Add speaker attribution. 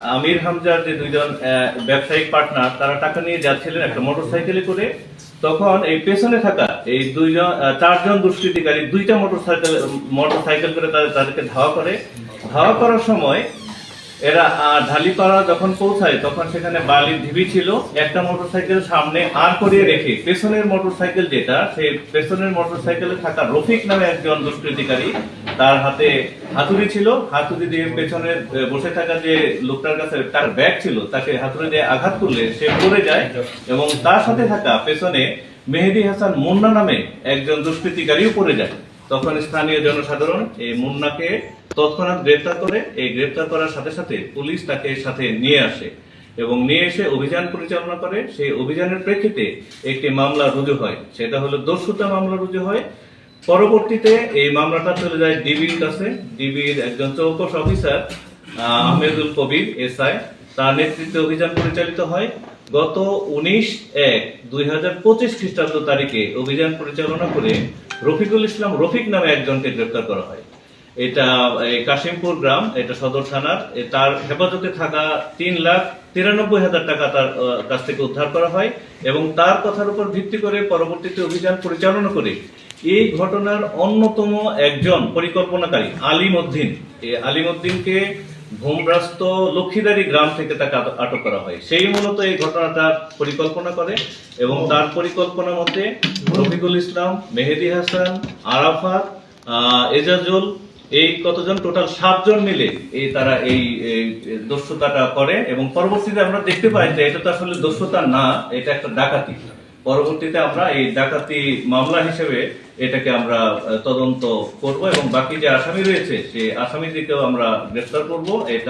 Speaker 1: আমির হামজার যে দুইজন ব্যবসায়িক পার্টনার তারা টাকা নিয়ে যাচ্ছিলেন একটা মোটরসাইকেলে করে। তখন এই পেছনে থাকা এই দুইজন চারজন দুষ্কৃতিকারী দুইটা মোটরসাইকেল মোটরসাইকেল করে তাদের- তাদেরকে ধাওয়া করে। ধাওয়া করার সময় এরা ঢালিপাড়া যখন পৌঁছায়, তখন সেখানে বালির ঢিবি ছিল। একটা মোটরসাইকেল সামনে আর করিয়ে রেখে, পেছনের মোটরসাইকেল যেটা, সেই পেছনের মোটরসাইকেলে থাকা রফিক নামে একজন দুষ্কৃতিকারী তার হাতে হাতুড়ি ছিল, হাতুড়ি দিয়ে পেছনে বসে থাকা যে লোকটার কাছে তার ব্যাগ ছিল, তাকে হাতুড়ি দিয়ে আঘাত করলে সে পড়ে যায় এবং তার সাথে থাকা পেছনে মেহেদি হাসান মুন্না নামে একজন দুষ্কৃতিকারীও পড়ে যায়। তখন স্থানীয় জনসাধারণ এই মুন্নাকে তৎক্ষণাৎ গ্রেপ্তার করে, এই গ্রেপ্তার করার সাথে সাথে পুলিশ তাকে সাথে নিয়ে আসে এবং নিয়ে এসে অভিযান পরিচালনা করে। সেই অভিযানের প্রেক্ষিতে একটি মামলা রুজু হয়, সেটা হলো দস্যুতা মামলা রুজু হয় পরবর্তীতে এই মামলাটা চলে যায় ডিবির কাছে। ডিবির একজন চৌকস অফিসার আহ, আহমেদুল কবির এস আই তার নেতৃত্বে অভিযান পরিচালিত হয়। গত উনিশ এক দুই হাজার পঁচিশ খ্রিস্টাব্দ তারিখে অভিযান পরিচালনা করে রফিকুল ইসলাম রফিক নামে একজনকে গ্রেপ্তার করা হয়। এটা কাশিমপুর গ্রাম, এটা সদর থানার। তার হেফাজতে থাকা তিন লাখ তিরানব্বই হাজার টাকা তার কাছ থেকে উদ্ধার করা হয় এবং তার কথার উপর ভিত্তি করে পরবর্তীতে অভিযান পরিচালনা করে। এই ঘটনার অন্যতম একজন পরিকল্পনাকারী, আলিম উদ্দিন। এই আলিম উদ্দিনকে ভূমরাস্ত লক্ষ্মীদারি গ্রাম থেকে তাকে আটক করা হয়। সেই মূলত এই ঘটনাটার পরিকল্পনা করে এবং তার পরিকল্পনা মতে রফিকুল ইসলাম, মেহেদি হাসান, আরাফাত এজাজুল এই কতজন টোটাল সাতজন মিলে এই তারা এই দস্যতাটা করে এবং পরবর্তীতে আমরা দেখতে পাই যে এটা তো আসলে দস্যুতা না, এটা একটা ডাকাতি। পরবর্তীতে আমরা এই ডাকাতি মামলা হিসেবে এটাকে আমরা তদন্ত করব এবং বাকি যে আসামি রয়েছে, সেই আসামিদেরকেও আমরা গ্রেফতার করব। এটা